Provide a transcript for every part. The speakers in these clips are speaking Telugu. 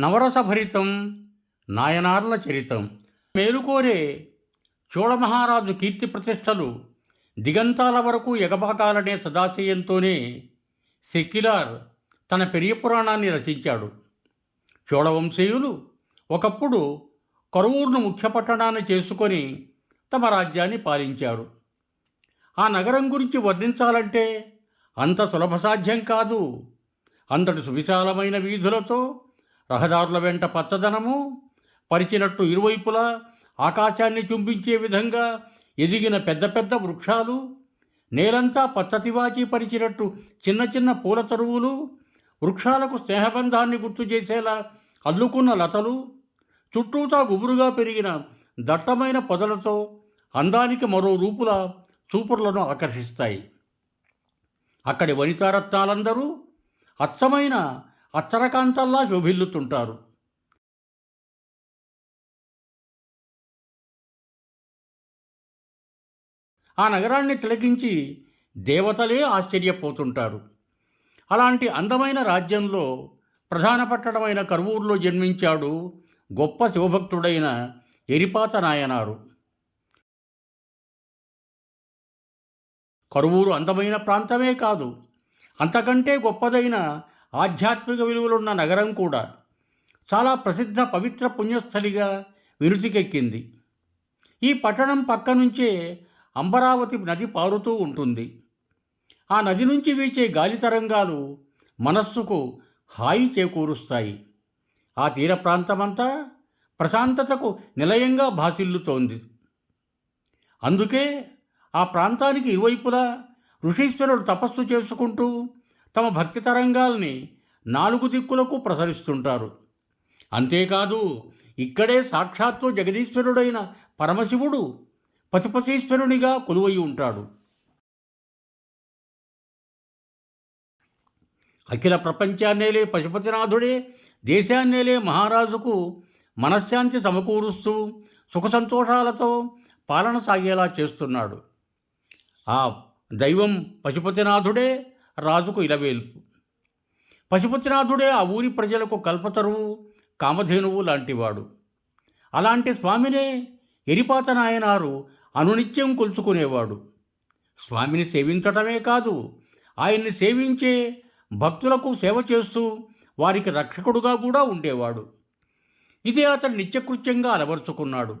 నవరసభరితం నాయనార్ల చరితం. మేలుకోరే చోళమహారాజు కీర్తి ప్రతిష్టలు దిగంతాల వరకు ఎగబాకాలనే సదాశయంతోనే సెక్యులార్ తన పెరియ పురాణాన్ని రచించాడు. చోళవంశీయులు ఒకప్పుడు కరువూరును ముఖ్య పట్టణాన్ని చేసుకొని తమ రాజ్యాన్ని పాలించారు. ఆ నగరం గురించి వర్ణించాలంటే అంత సులభ సాధ్యం కాదు. అంతటి సువిశాలమైన వీధులతో రహదారుల వెంట పచ్చదనము పరిచినట్టు ఇరువైపులా ఆకాశాన్ని చుంబించే విధంగా ఎదిగిన పెద్ద పెద్ద వృక్షాలు నేలంతా పచ్చతివాచి పరిచినట్టు చిన్న చిన్న పూల తరువులు వృక్షాలకు స్నేహబంధాన్ని గుర్తు చేసేలా అల్లుకున్న లతలు చుట్టూతా గుబురుగా పెరిగిన దట్టమైన పొదలతో అందానికి మరో రూపుల చూపుర్లను ఆకర్షిస్తాయి. అక్కడి వనితారత్నాలందరూ అచ్చమైన అచ్చరకాంతల్లా శోభిల్లుతుంటారు. ఆ నగరాన్ని తిలకించి దేవతలే ఆశ్చర్యపోతుంటారు. అలాంటి అందమైన రాజ్యంలో ప్రధాన పట్టణమైన కరువూరులో జన్మించాడు గొప్ప శివభక్తుడైన ఎరిపాత నాయనారు. కరువూరు అందమైన ప్రాంతమే కాదు అంతకంటే గొప్పదైన ఆధ్యాత్మిక విలువలున్న నగరం కూడా చాలా ప్రసిద్ధ పవిత్ర పుణ్యస్థలిగా విరుతికెక్కింది ఈ పట్టణం పక్క నుంచే అంబరావతి నది పారుతూ ఉంటుంది. ఆ నది నుంచి వీచే గాలి తరంగాలు మనస్సుకు హాయి చేకూరుస్తాయి. ఆ తీర ప్రాంతమంతా ప్రశాంతతకు నిలయంగా భాసిల్లుతోంది. అందుకే ఆ ప్రాంతానికి ఇరువైపులా ఋషీశ్వరుడు తపస్సు చేసుకుంటూ తమ భక్తి తరంగాల్ని నాలుగు దిక్కులకు ప్రసరిస్తుంటారు. అంతేకాదు ఇక్కడే సాక్షాత్తు జగదీశ్వరుడైన పరమశివుడు పశుపతీశ్వరునిగా కొలువై ఉంటాడు. అఖిల ప్రపంచాన్నేలే పశుపతినాథుడే దేశాన్నేలే మహారాజుకు మనశ్శాంతి సమకూరుస్తూ సుఖ సంతోషాలతో పాలన సాగేలా చేస్తున్నాడు. ఆ దైవం పశుపతినాథుడే రాజుకు ఇలవేల్పు పశుపతినాథుడే ఆ ఊరి ప్రజలకు కల్పతరువు కామధేనువు లాంటివాడు. అలాంటి స్వామినే ఎరిపాత నాయనారు అనునిత్యం కొలుచుకునేవాడు. స్వామిని సేవించటమే కాదు ఆయన్ని సేవించే భక్తులకు సేవ చేస్తూ వారికి రక్షకుడుగా కూడా ఉండేవాడు. ఇదే అతను నిత్యకృత్యంగా అలవరుచుకున్నాడు.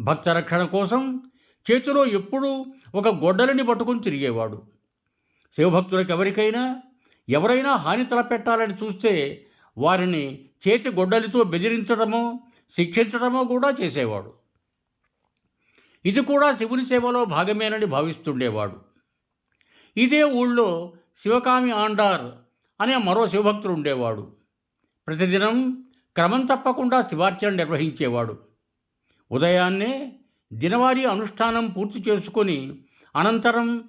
భక్త రక్షణ కోసం చేతిలో ఎప్పుడూ ఒక గొడ్డలిని పట్టుకుని తిరిగేవాడు. శివభక్తులకు ఎవరికైనా ఎవరైనా హాని తలపెట్టాలని చూస్తే వారిని చేతి గొడ్డలితో బెదిరించడమో శిక్షించడమో కూడా చేసేవాడు. ఇది కూడా శివుని సేవలో భాగమేనని భావిస్తుండేవాడు. ఇదే ఊళ్ళో శివకామి ఆండార్ అనే మరో శివభక్తుడు ఉండేవాడు. ప్రతిదినం క్రమం తప్పకుండా శివార్చన నిర్వహించేవాడు. ఉదయాన్నే దినవారీ అనుష్ఠానం పూర్తి చేసుకొని అనంతరం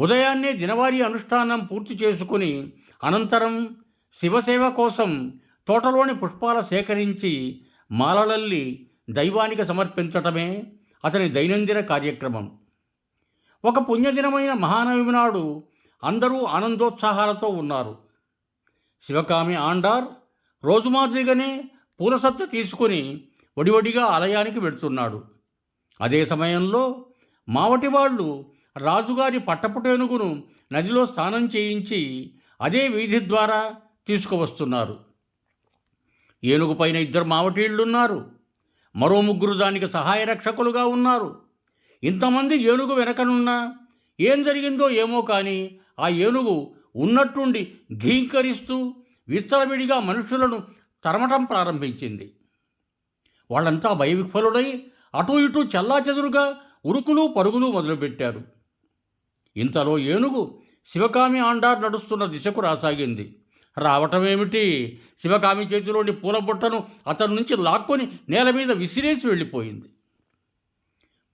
ఉదయాన్నే దినవారీ అనుష్ఠానం పూర్తి చేసుకుని అనంతరం శివసేవ కోసం తోటలోని పుష్పాల సేకరించి మాలలల్లి దైవానికి సమర్పించటమే అతని దైనందిన కార్యక్రమం. ఒక పుణ్యదినమైన మహానవమి నాడు అందరూ ఆనందోత్సాహాలతో ఉన్నారు. శివకామి ఆండార్ రోజు మాదిరిగానే పూలసత్తు తీసుకుని వడివడిగా ఆలయానికి వెళ్తున్నాడు. అదే సమయంలో మావటి వాళ్ళు రాజుగారి పట్టపుటేనుగును నదిలో స్నానం చేయించి అదే వీధి ద్వారా తీసుకువస్తున్నారు. ఏనుగు పైన ఇద్దరు మావటీళ్ళున్నారు. మరో ముగ్గురు దానికి సహాయ రక్షకులుగా ఉన్నారు. ఇంతమంది ఏనుగు వెనకనున్నా ఏం జరిగిందో ఏమో కానీ ఆ ఏనుగు ఉన్నట్టుండి ఘీంకరిస్తూ విత్తలవిడిగా మనుషులను తరమటం ప్రారంభించింది. వాళ్ళంతా భయవిఫలుడై అటూ ఇటూ చెల్లాచెదురుగా ఉరుకులు పరుగులు మొదలుపెట్టారు. ఇంతలో ఏనుగు శివకామి ఆండార్ నడుస్తున్న దిశకు రాసాగింది. రావటమేమిటి? శివకామి చేతిలోని పూల బుట్టను అతని నుంచి లాక్కొని నేల మీద విసిరేసి వెళ్ళిపోయింది.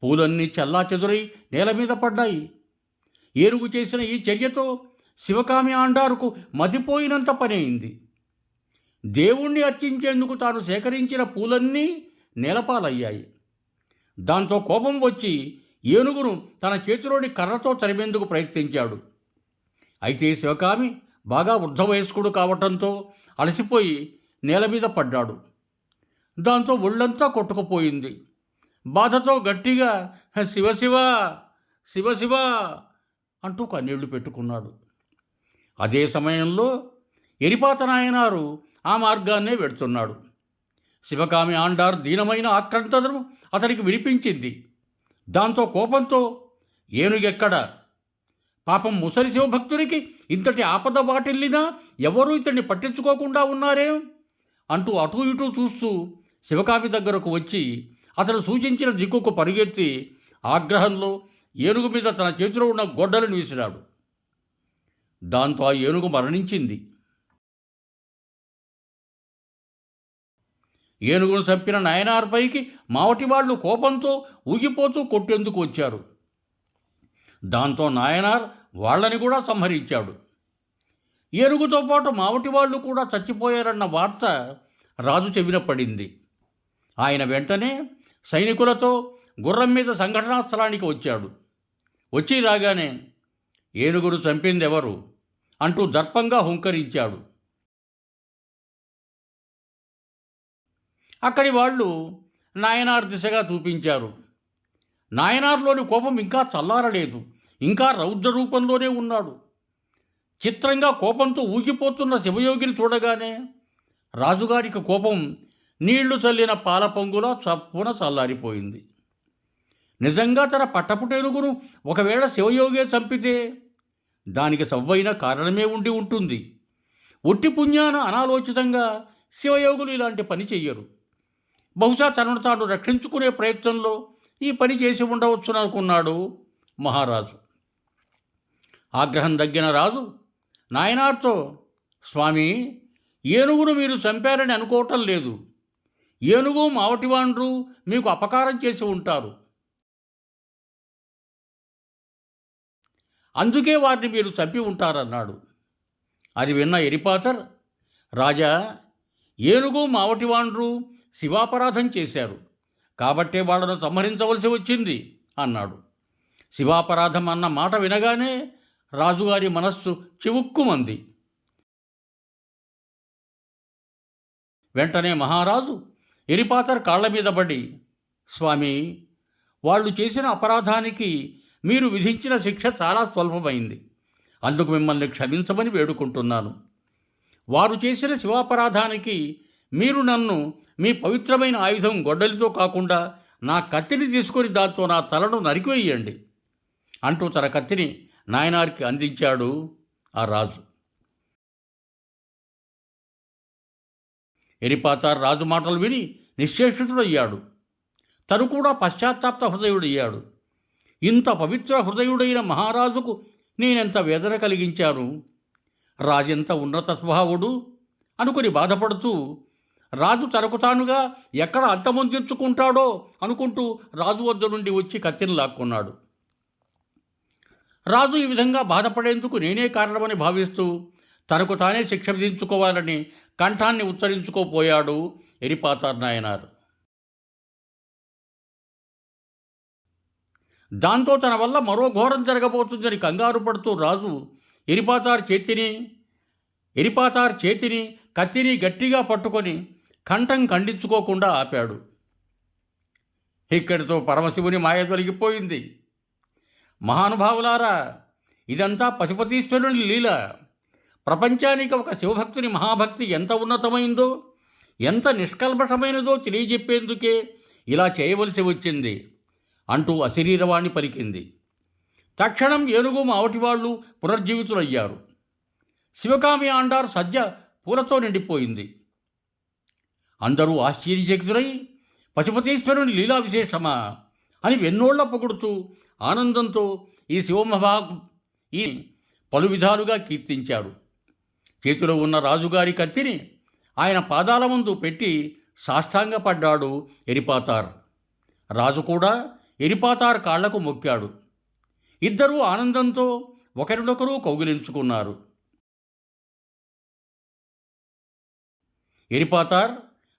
పూలన్నీ చల్లా చెదురై నేల మీద పడ్డాయి. ఏనుగు చేసిన ఈ చర్యతో శివకామి ఆండారుకు మతిపోయినంత పని అయింది దేవుణ్ణి అర్చించేందుకు తాను సేకరించిన పూలన్నీ నేలపాలయ్యాయి. దాంతో కోపం వచ్చి ఏనుగును తన చేతిలోని కర్రతో తరిమేందుకు ప్రయత్నించాడు. అయితే శివకామి బాగా వృద్ధ వయస్కుడు కావటంతో అలసిపోయి నేల మీద పడ్డాడు. దాంతో ఒళ్ళంతా కొట్టుకుపోయింది. బాధతో గట్టిగా శివశివ శివశివ అంటూ కన్నీళ్ళు పెట్టుకున్నాడు. అదే సమయంలో ఎరిపాత నాయనారు ఆ మార్గాన్నే వెడుతున్నాడు. శివకామి ఆండార్ దీనమైన ఆక్రంతను అతనికి వినిపించింది. దాంతో కోపంతో ఏనుగెక్కడ పాపం ముసలి శివభక్తునికి ఇంతటి ఆపద వాటిల్లినా ఎవరూ ఇతన్ని పట్టించుకోకుండా ఉన్నారే? అంటూ అటూ ఇటూ చూస్తూ శివకామి దగ్గరకు వచ్చి అతను సూచించిన దిక్కుకు పరిగెత్తి ఆగ్రహంలో ఏనుగు మీద తన చేతిలో ఉన్న గొడ్డలను విసిరాడు. దాంతో ఆ ఏనుగు మరణించింది. ఏనుగును చంపిన నాయనార్పైకి మావటి వాళ్ళు కోపంతో ఊగిపోతూ కొట్టేందుకు వచ్చారు. దాంతో నాయనార్ వాళ్ళని కూడా సంహరించాడు. ఏనుగుతో పాటు మావటి వాళ్ళు కూడా చచ్చిపోయారన్న వార్త రాజు చెవిన పడింది. ఆయన వెంటనే సైనికులతో గుర్రం మీద సంఘటనా స్థలానికి వచ్చాడు. వచ్చి రాగానే ఏనుగురు చంపిందెవరు? అంటూ దర్పంగా హుంకరించాడు. అక్కడి వాళ్ళు నాయనార్ దిశగా చూపించారు. నాయనార్లోని కోపం ఇంకా చల్లారలేదు. ఇంకా రౌద్ర రూపంలోనే ఉన్నాడు. చిత్రంగా కోపంతో ఊగిపోతున్న శివయోగిని చూడగానే రాజుగారికి కోపం నీళ్ళు చల్లిన పాల పొంగులో చప్పున చల్లారిపోయింది. నిజంగా తన పట్టపుటేనుగును ఒకవేళ శివయోగే చంపితే దానికి సవ్వైన కారణమే ఉండి ఉంటుంది. ఒట్టి పుణ్యాన అనాలోచితంగా శివయోగులు ఇలాంటి పని చెయ్యరు. బహుశా తనను తాను రక్షించుకునే ప్రయత్నంలో ఈ పని చేసి ఉండవచ్చు అనుకున్నాడు మహారాజు. ఆగ్రహం తగ్గిన రాజు నాయనార్తో స్వామి ఏనుగును మీరు చంపారని అనుకోవటం లేదు. ఏనుగు మావటివాండ్రు మీకు అపకారం చేసి ఉంటారు. అందుకే వారిని మీరు చంపి ఉంటారన్నాడు. అది విన్న ఎరిపాతర్ రాజా ఏనుగు మావటివాండ్రు శివాపరాధం చేశారు. కాబట్టే వాళ్ళను సంహరించవలసి వచ్చింది అన్నాడు. శివాపరాధం అన్న మాట వినగానే రాజుగారి మనస్సు చివుక్కుమంది. వెంటనే మహారాజు ఎరిపాతర్ కాళ్ళ మీద పడి స్వామి వాళ్ళు చేసిన అపరాధానికి మీరు విధించిన శిక్ష చాలా స్వల్పమైంది. అందుకు మిమ్మల్ని క్షమించమని వేడుకుంటున్నాను. వారు చేసిన శివాపరాధానికి మీరు నన్ను మీ పవిత్రమైన ఆయుధం గొడ్డలితో కాకుండా నా కత్తిని తీసుకొని దాంతో నా తలను నరికివేయండి అంటూ తన కత్తిని నాయనార్కి అందించాడు ఆ రాజు. ఎరిపాతారు రాజు మాటలు విని నిశ్చేషితుడయ్యాడు తను కూడా పశ్చాత్తాప్త హృదయుడయ్యాడు. ఇంత పవిత్ర హృదయుడైన మహారాజుకు నేనెంత వేదన కలిగించాను? రాజెంత ఉన్నత స్వభావుడు అనుకుని బాధపడుతూ రాజు తనకు తానుగా ఎక్కడ అంతమొందించుకుంటాడో అనుకుంటూ రాజు వద్ద నుండి వచ్చి కత్తిని లాక్కున్నాడు. రాజు ఈ విధంగా బాధపడేందుకు నేనే కారణమని భావిస్తూ తనకు తానే శిక్ష విధించుకోవాలని కంఠాన్ని ఉచ్చరించుకోపోయాడు ఎరిపాతార్ నాయనారు. దాంతో తన వల్ల మరో ఘోరం జరగబోతుందని కంగారు పడుతూ రాజు ఎరిపాతార్ చేతిని ఎరిపాతార్ చేతిని కత్తిని గట్టిగా పట్టుకొని కంఠం ఖండించుకోకుండా ఆపాడు. ఇక్కడితో పరమశివుని మాయ తొలగిపోయింది. మహానుభావులారా ఇదంతా పశుపతీశ్వరుని లీల. ప్రపంచానికి ఒక శివభక్తుని మహాభక్తి ఎంత ఉన్నతమైందో ఎంత నిష్కల్మషమైనదో తెలియజెప్పేందుకే ఇలా చేయవలసి వచ్చింది అంటూ అశరీరవాణి పలికింది. తక్షణం ఏనుగు మావటివాళ్ళు పునర్జీవితులయ్యారు. శివకామి ఆండార్ సద్య పూలతో నిండిపోయింది. అందరూ ఆశ్చర్యచకితులై పశుపతీశ్వరుని లీలా విశేషమా అని వెన్నోళ్ళ పొగుడుతూ ఆనందంతో ఈ శివమభా ఈ పలు విధాలుగా కీర్తించారు చేతిలో ఉన్న రాజుగారి కత్తిని ఆయన పాదాల ముందు పెట్టి సాష్టాంగపడ్డాడు ఎరిపాతార్. రాజు కూడా ఎరిపాతార్ కాళ్ళకు మొక్కాడు. ఇద్దరూ ఆనందంతో ఒకరినొకరు కౌగిలించుకున్నారు. ఎరిపాతార్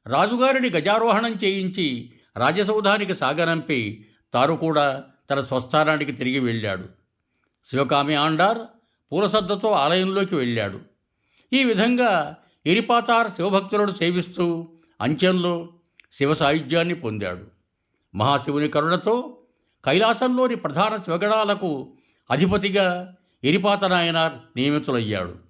రాజుగారిని గజారోహణం చేయించి రాజసౌధానికి సాగనంపి తారు కూడా తన స్వస్థానానికి తిరిగి వెళ్ళాడు. శివకామి ఆండార్ పూలసద్దతో ఆలయంలోకి వెళ్ళాడు. ఈ విధంగా ఇరిపాతార్ శివభక్తులను సేవిస్తూ అంచెంలో శివ సాయుధ్యాన్ని పొందాడు. మహాశివుని కరుణతో కైలాసంలోని ప్రధాన శివగణాలకు అధిపతిగా ఎరిపాతనాయనార్ నియమితులయ్యాడు.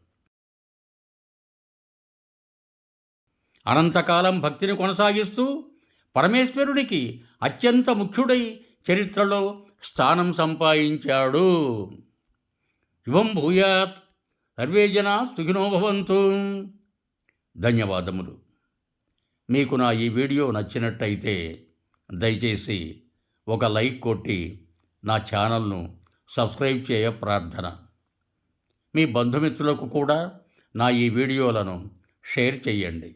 అనంతకాలం భక్తిని కొనసాగిస్తూ పరమేశ్వరుడికి అత్యంత ముఖ్యుడై చరిత్రలో స్థానం సంపాదించాడు. శుభం భూయాత్. సర్వే జనా ధన్యవాదములు. మీకు నా ఈ వీడియో నచ్చినట్టయితే దయచేసి ఒక లైక్ కొట్టి నా ఛానల్ను సబ్స్క్రైబ్ చేయ ప్రార్థన. మీ బంధుమిత్రులకు కూడా నా ఈ వీడియోలను షేర్ చేయండి.